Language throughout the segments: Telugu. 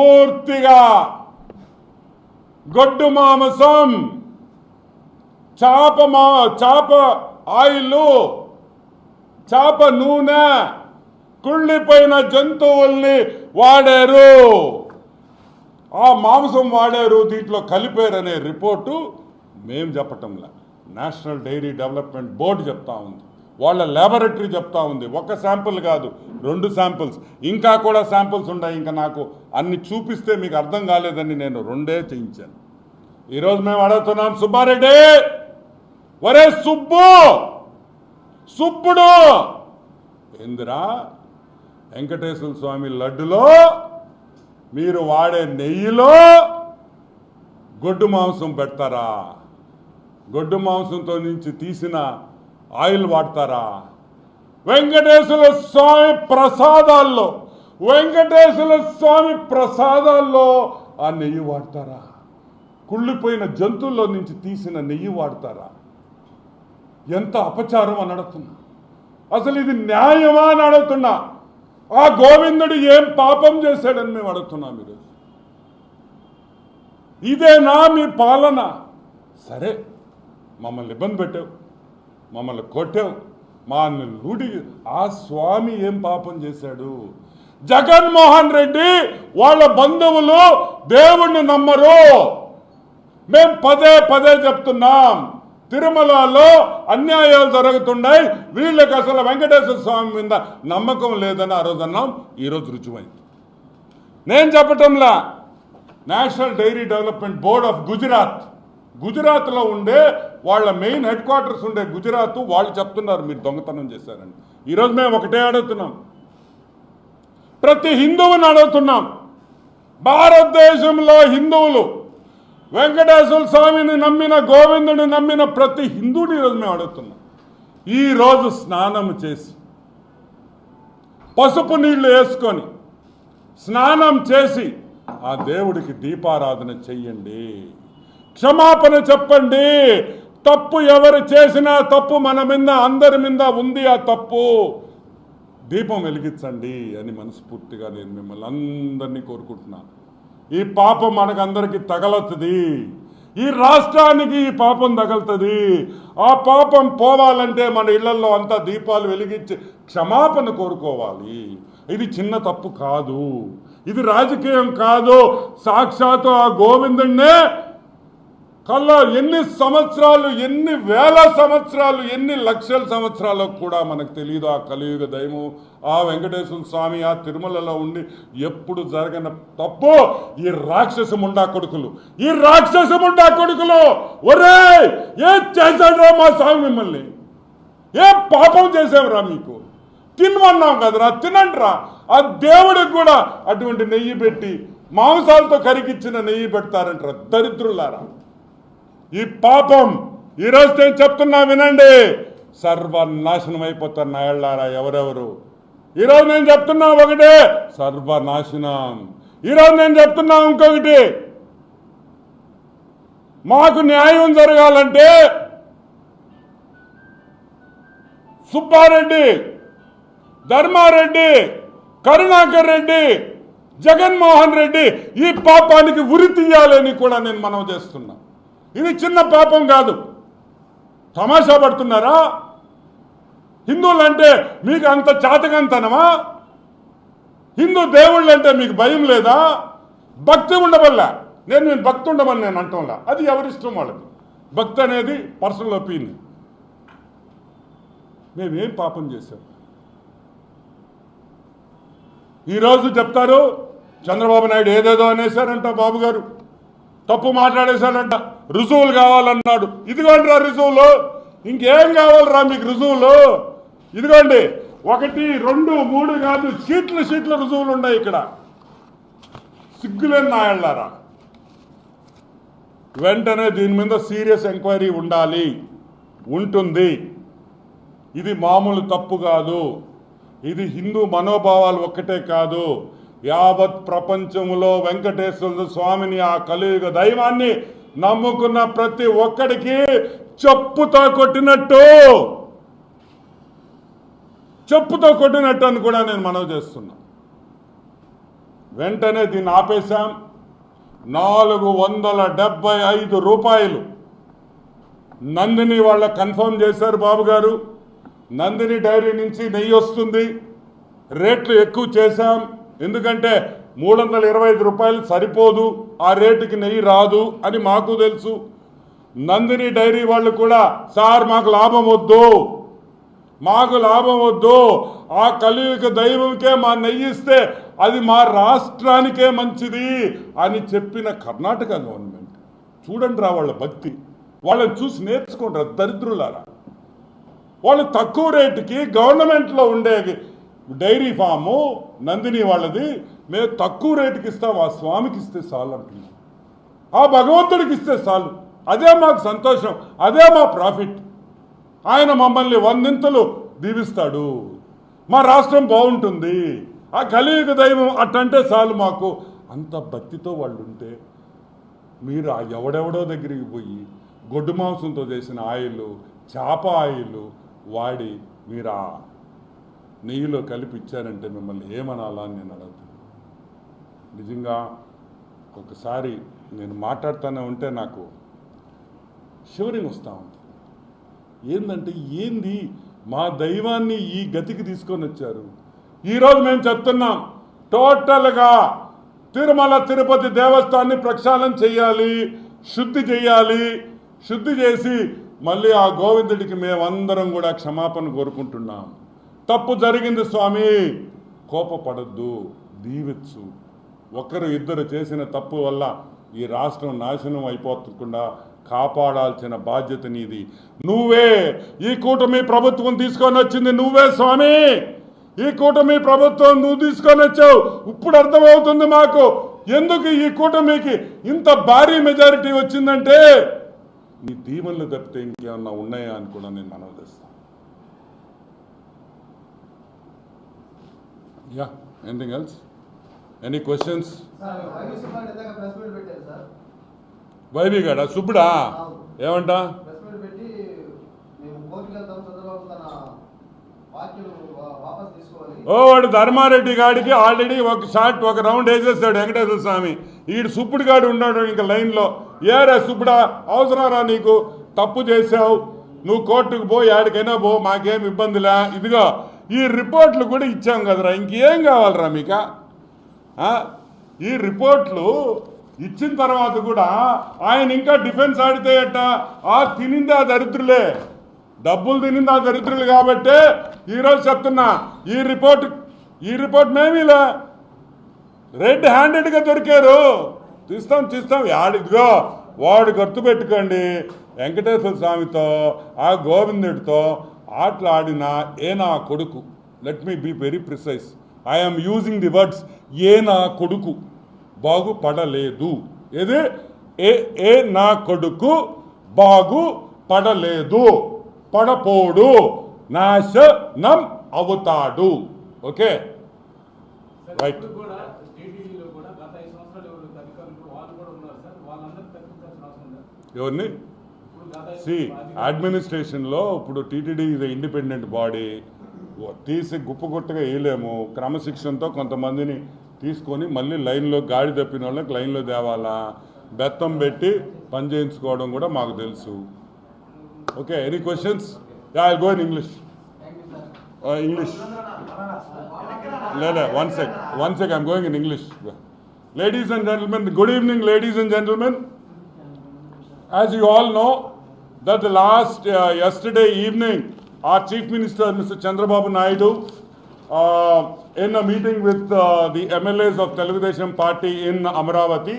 పూర్తిగా గొడ్డు మాంసం చాప మా చాప ఆయిల్ చాప నూనె కుళ్ళిపోయిన జంతువుల్ని వాడారు. ఆ మాంసం వాడారు దీంట్లో కలిపారనే రిపోర్టు మేం చెప్పటంలా. నేషనల్ డైరీ డెవలప్మెంట్ బోర్డు చెప్తా ఉంది. వాళ్ళ ల్యాబొరేటరీ చెప్తా ఉంది. ఒక శాంపుల్ కాదు. రెండు శాంపుల్స్ ఇంకా కూడా శాంపుల్స్ ఉన్నాయి. ఇంకా నాకు అన్ని చూపిస్తే మీకు అర్థం కాలేదని నేను రెండే చేయించాను. ఈరోజు మేము అడుగుతున్నాం సుబ్బారెడ్డి ఒరే సుబ్బు సుబ్బుడు ఏందిరా? వెంకటేశ్వర స్వామి లడ్డులో మీరు వాడే నెయ్యిలో గొడ్డు మాంసం పెడతారా? గొడ్డు మాంసంతో నుంచి తీసిన ఆయిల్ వాడతారా? వెంకటేశ్వర స్వామి ప్రసాదాల్లో వెంకటేశ్వర స్వామి ప్రసాదాల్లో ఆ నెయ్యి వాడతారా? కుళ్ళిపోయిన జంతువుల్లో నుంచి తీసిన నెయ్యి వాడతారా? ఎంత అపచారం అని అడుగుతున్నా. అసలు ఇది న్యాయమా అని అడుగుతున్నా. ఆ గోవిందుడు ఏం పాపం చేశాడని మేము అడుగుతున్నాం ఈరోజు ఇదేనా మీ పాలన? సరే మమ్మల్ని ఇబ్బంది పెట్టావు మమ్మల్ని కొట్టావు మా లూడి ఆ స్వామి ఏం పాపం చేశాడు? జగన్మోహన్ రెడ్డి వాళ్ళ బంధువులు దేవుణ్ణి నమ్మరు. మేం పదే పదే చెప్తున్నాం. తిరుమలలో అన్యాయాలు జరుగుతున్నాయి. వీళ్ళకి అసలు వెంకటేశ్వర స్వామి మీద నమ్మకం లేదని ఆ రోజు అన్నాం. ఈరోజు రుజువైంది. నేను చెప్పటంలా national dairy development board of Gujarat గుజరాత్లో ఉండే వాళ్ళ మెయిన్ హెడ్ క్వార్టర్స్ ఉండే గుజరాత్ వాళ్ళు చెప్తున్నారు మీరు దొంగతనం చేశారని. ఈరోజు మేము ఒకటే అడుగుతున్నాం. ప్రతి హిందువుని అడుగుతున్నాం. భారతదేశంలో హిందువులు వెంకటేశ్వర స్వామిని నమ్మిన గోవిందుని నమ్మిన ప్రతి హిందువుని ఈరోజు మేము అడుగుతున్నాం. ఈరోజు స్నానం చేసి పసుపు నీళ్ళు వేసుకొని స్నానం చేసి ఆ దేవుడికి దీపారాధన చెయ్యండి. క్షమాపణ చెప్పండి. తప్పు ఎవరు చేసినా తప్పు మన మీద అందరి మీద ఉంది ఆ తప్పు. దీపం వెలిగించండి అని మనస్ఫూర్తిగా నేను మిమ్మల్ని అందరినీ కోరుకుంటున్నాను ఈ పాపం మనకందరికి తగలతుంది ఈ రాష్ట్రానికి ఈ పాపం తగలుతుంది. ఆ పాపం పోవాలంటే మన ఇళ్ళలో అంతా దీపాలు వెలిగించి క్షమాపణ కోరుకోవాలి. ఇది చిన్న తప్పు కాదు. ఇది రాజకీయం కాదు. సాక్షాత్తు ఆ గోవిందుణ్ణే కల్లా ఎన్ని సంవత్సరాలు ఎన్ని వేల సంవత్సరాలు ఎన్ని లక్షల సంవత్సరాలు కూడా మనకు తెలియదు ఆ కలియుగ దయము ఆ వెంకటేశ్వర స్వామి ఆ తిరుమలలో ఉండి ఎప్పుడు జరగన తప్పు? ఈ రాక్షసు ముండా కొడుకులు. ఈ రాక్షసు ముండా కొడుకులు! ఒరే! ఏ చేశాడ్రా మా స్వామి మిమ్మల్ని? ఏ పాపం చేసావురా మీకు? తినమన్నాం కదరా తినండిరా. ఆ దేవుడికి కూడా అటువంటి నెయ్యి పెట్టి మాంసాలతో కరిగిచ్చిన నెయ్యి పెడతారంటారా దరిద్రులారా. ఈ పాపం ఈరోజు నేను చెప్తున్నా వినండి. సర్వనాశనం అయిపోతారు నాయళ్ళారా ఎవరెవరు? ఈరోజు నేను చెప్తున్నా ఒకటే సర్వనాశనం. ఈరోజు నేను చెప్తున్నా ఇంకొకటి. మాకు న్యాయం జరగాలంటే సుబ్బారెడ్డి ధర్మారెడ్డి కరుణాకర్ రెడ్డి జగన్మోహన్ రెడ్డి ఈ పాపానికి ఉరి తీయాలని కూడా నేను మనం చేస్తున్నా. ఇది చిన్న పాపం కాదు. తమాషా పడుతున్నారా? హిందువులు అంటే మీకు అంత చాతకంతనమా? హిందూ దేవుళ్ళు అంటే మీకు భయం లేదా? భక్తి ఉండవల్ల? నేను నేను భక్తి ఉండమని నేను అంటంలా. అది ఎవరిష్టం వాళ్ళది భక్తి అనేది పర్సనల్ ఒపీనియన్. మేమేం పాపం చేశాం? ఈరోజు చెప్తారు చంద్రబాబు నాయుడు ఏదేదో అనేశారంట బాబు గారు తప్పు మాట్లాడేశానంట రుజువులు కావాలన్నాడు. ఇదిగోండి రా రుజువులు. ఇంకేం కావాలరా మీకు రుజువులు? ఇదిగోండి. ఒకటి రెండు మూడు కాదు సీట్లు సీట్ల రుజువులు ఉన్నాయి ఇక్కడ. సిగ్గులేని నాయళ్ళారా? వెంటనే దీని మీద సీరియస్ ఎంక్వైరీ ఉండాలి. ఉంటుంది. ఇది మామూలు తప్పు కాదు. ఇది హిందూ మనోభావాలు ఒక్కటే కాదు. యావత్ ప్రపంచంలో వెంకటేశ్వర స్వామిని ఆ కలియుగ దైవాన్ని నమ్ముకున్న ప్రతి ఒక్కడికి చెప్పుతో కొట్టినట్టు. చెప్పుతో కొట్టినట్టు అని కూడా నేను మనవి చేస్తున్నా. వెంటనే దీన్ని ఆపేశాం. నాలుగు వందల డెబ్బై ఐదు రూపాయలు నందిని వాళ్ళ కన్ఫర్మ్ చేశారు బాబు గారు. నందిని డైరీ నుంచి నెయ్యి వస్తుంది. రేట్లు ఎక్కువ చేశాం. ఎందుకంటే మూడు వందల ఇరవై ఐదు రూపాయలు సరిపోదు ఆ రేటుకి నెయ్యి రాదు అని మాకు తెలుసు. నందిని డైరీ వాళ్ళు కూడా సార్ మాకు లాభం వద్దు. మాకు లాభం వద్దు. ఆ కలియుగ దైవంకే మా నెయ్యి ఇస్తే అది మా రాష్ట్రానికే మంచిది అని చెప్పిన కర్ణాటక గవర్నమెంట్. చూడండి రా వాళ్ళ భక్తి. వాళ్ళని చూసి నేర్చుకుంటారు దరిద్రులారా. వాళ్ళు తక్కువ రేటుకి గవర్నమెంట్లో ఉండే డైరీ ఫాము నందిని వాళ్ళది. మేము తక్కువ రేటుకి ఇస్తాం ఆ స్వామికి ఇస్తే చాలు అంటున్నాం. ఆ భగవంతుడికి ఇస్తే చాలు. అదే మాకు సంతోషం అదే మా ప్రాఫిట్. ఆయన మమ్మల్ని వందింతలు దీవిస్తాడు. మా రాష్ట్రం బాగుంటుంది. ఆ కలియుగ దైవం అట్టంటే చాలు మాకు. అంత భక్తితో వాళ్ళు ఉంటే మీరు ఆ ఎవడెవడో దగ్గరికి పోయి గొడ్డు మాంసంతో చేసిన ఆయిల్ చేప ఆయిల్ వాడి మీరు నెయ్యిలో కలిపి ఇచ్చారంటే మిమ్మల్ని ఏమనాలా అని నేను అడుగుతాను. నిజంగా ఒకసారి నేను మాట్లాడుతూనే ఉంటే నాకు షివరింగ్ వస్తూ ఉంది. ఏంటంటే ఏంది మా దైవాన్ని ఈ గతికి తీసుకొని వచ్చారు? ఈరోజు మేము చెప్తున్నాం టోటల్గా తిరుమల తిరుపతి దేవస్థాన్ని ప్రక్షాళన చేయాలి శుద్ధి చేయాలి శుద్ధి చేసి మళ్ళీ ఆ గోవిందుడికి మేమందరం కూడా క్షమాపణ కోరుకుంటున్నాం. తప్పు జరిగింది స్వామి. కోపపడద్దు దీవిచ్చు ఒకరు ఇద్దరు చేసిన తప్పు వల్ల ఈ రాష్ట్రం నాశనం అయిపోకుండా కాపాడాల్సిన బాధ్యత నీది. నువ్వే ఈ కూటమి ప్రభుత్వం తీసుకొని వచ్చింది నువ్వే స్వామి. ఈ కూటమి ప్రభుత్వం నువ్వు తీసుకొని వచ్చావు. ఇప్పుడు అర్థమవుతుంది మాకు ఎందుకు ఈ కూటమికి ఇంత భారీ మెజారిటీ వచ్చిందంటే నీ దీవెనలు తప్పితే ఇంకేమన్నా ఉన్నాయా అని కూడా నేను మనవదిస్తాను yeah anything else any questions YV వైవి గడ? సుబ్బుడా ఏమంటా? ఓ వాడు ధర్మారెడ్డి గాడికి ఆల్రెడీ ఒక షాట్ ఒక రౌండ్ వేసేస్తాడు వెంకటేశ్వర స్వామి. ఈడు సుప్పుడు గాడు ఉన్నాడు ఇంకా లైన్లో. ఏరా సుబ్బుడా అవసరారా నీకు. తప్పు చేసావు నువ్వు కోర్టుకు పో యాడికైనా పో మాకేం ఇబ్బందిలే ఇదిగో ఈ రిపోర్ట్లు కూడా ఇచ్చాం కదరా. ఇంకేం కావాలరా మీక? ఈ రిపోర్ట్లు ఇచ్చిన తర్వాత కూడా ఆయన ఇంకా డిఫెన్స్ ఆడితే అట్ట ఆ తినింది ఆ దరిద్రులే. డబ్బులు తినింది ఆ దరిద్రులు కాబట్టే ఈరోజు చెప్తున్నా ఈ రిపోర్ట్ ఈ రిపోర్ట్ మేమీలే రెడ్ హ్యాండెడ్గా దొరికారు. తీస్తాం తీస్తాం. యాడిదిగో వాడు గుర్తు పెట్టుకోండి వెంకటేశ్వర స్వామితో ఆ గోవిందుడితో ఆటలాడిన ఏ నా కొడుకు. Let me be very precise I'm using the words ఏ నా కొడుకు. బాగుపడలేదు. ఏది? ఏ ఏ నా కొడుకు బాగు పడలేదు పడపోడు. నాశనం అవుతాడు. ఓకే? రైట్ ఎవరిని? సి అడ్మినిస్ట్రేషన్లో ఇప్పుడు టీటీడీ ఇది ఇండిపెండెంట్ బాడీ తీసి గుప్పగుట్టగా వేయలేము. క్రమశిక్షణతో కొంతమందిని తీసుకొని మళ్ళీ లైన్లో గాడి తప్పిన వాళ్ళకి లైన్లో తేవాలా? బెత్తం పెట్టి పని చేయించుకోవడం కూడా మాకు తెలుసు. Okay any questions I go in English English లేదా one sec one sec I'm going in English ladies and gentlemen good evening ladies and gentlemen as you all know that the last uh, yesterday evening, our Chief Minister, Mr. Chandrababu Naidu, uh, in a meeting with uh, the MLAs of Telugudesham Party in Amaravati,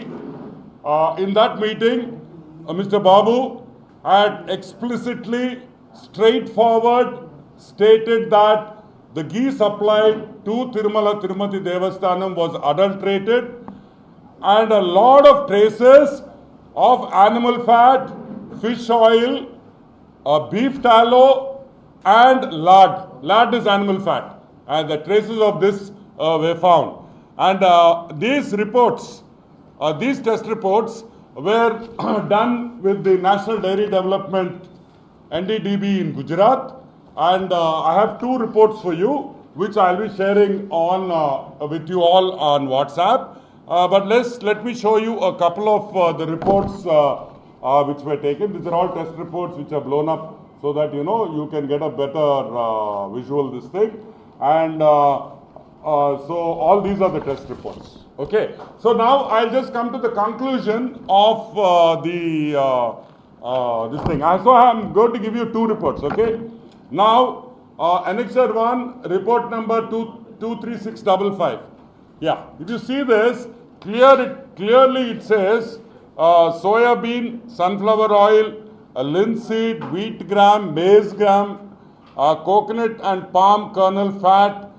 uh, in that meeting, uh, Mr. Babu had explicitly, straightforward stated that the ghee supplied to Tirumala Tirumati Devasthanam was adulterated and a lot of traces of animal fat, fish oil, uh, beef tallow, and lard. Lard is animal fat, and the traces of this uh, were found. And uh, these reports, uh, these test reports, were done with the National Dairy Development NDDB in Gujarat. And uh, I have two reports for you. which I'll be sharing on uh, with you all on WhatsApp. Uh, but let's let me show you a couple of uh, the reports uh, uh, which were taken. These are all test reports which are blown up so that you know you can get a better uh, visual this thing. And uh, uh, so all these are the test reports. Okay. So now I'll just come to the conclusion of uh, the uh, this thing. I so I'm going to give you two reports. Okay. Now Annexure one report number two two three six double five. Yeah. If you see this clear it clearly it says soya bean, sunflower oil, linseed, wheat gram, maize gram, coconut and palm kernel fat,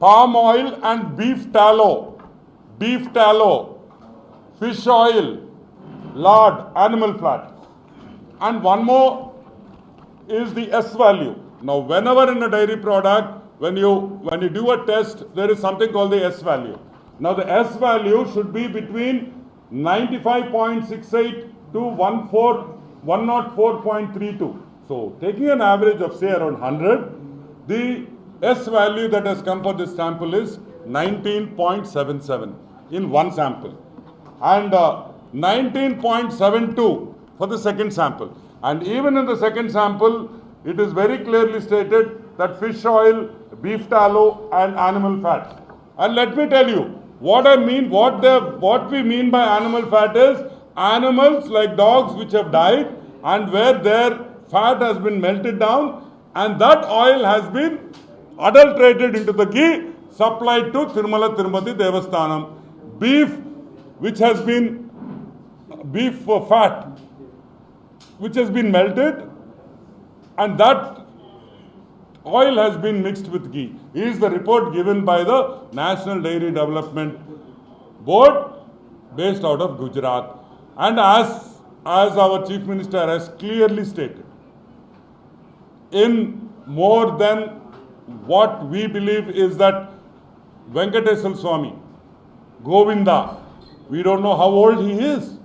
palm oil and beef tallow, beef tallow, fish oil, lard, animal fat. And one more is the S value. Now, whenever in a dairy product, when you when you do a test, there is something called the S value. Now, the S value should be between 95.68 to 14 104.32. So, taking an average of say around 100, the S value that has come for this sample is 19.77 in one sample and uh, 19.72 for the second sample. And even in the second sample, it is very clearly stated that fish oil, beef tallow, and animal fat. And let me tell you, what I mean, what they, what we mean by animal fat is animals like dogs which have died and where their fat has been melted down and that oil has been adulterated into the ghee supplied to Tirumala Tirupati Devasthanam. Beef which has been beef fat which has been melted and that oil has been mixed with ghee is the report given by the National Dairy Development Board based out of Gujarat and as as our chief minister has clearly stated in more than what we believe is that Venkateswar Swami Govinda we don't know how old he is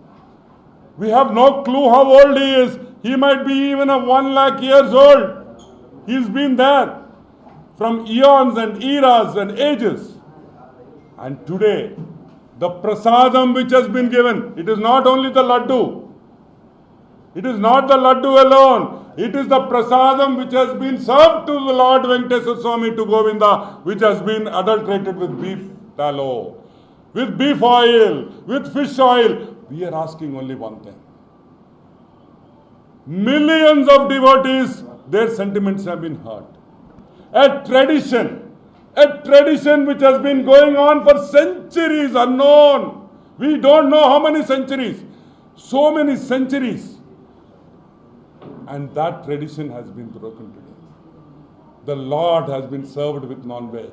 we have no clue how old he is. He might be even a one lakh years old. He's been there from eons and eras and ages. And today, the prasadam which has been given, it is not only the laddu. It is not the laddu alone. It is the prasadam which has been served to the Lord Venkateswara Swami to Govinda, which has been adulterated with beef tallow, with beef oil, with fish oil. We are asking only one thing. Millions of devotees, their sentiments have been hurt. A tradition, a tradition which has been going on for centuries unknown. We don't know how many centuries. So many centuries. And that tradition has been broken today. The Lord has been served with non veg.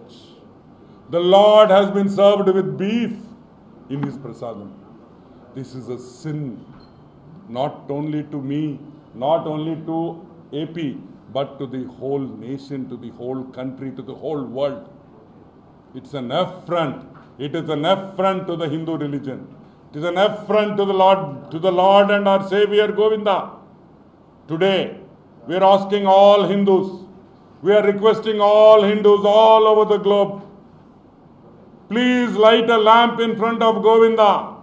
The Lord has been served with beef in his prasadam. This is a sin, not only to me, not only to AP, but to the whole nation, to the whole country, to the whole world. It's an affront. It is an affront to the Hindu religion. It is an affront to the Lord, to the Lord and our Savior Govinda. Today, we are asking all Hindus, we are requesting all Hindus all over the globe, please light a lamp in front of Govinda.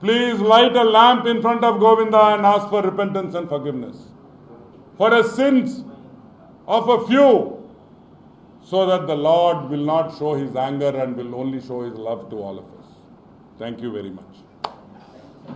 Please light a lamp in front of Govinda and ask for repentance and forgiveness for the sins of a few, so that the Lord will not show his anger and will only show his love to all of us. Thank you very much.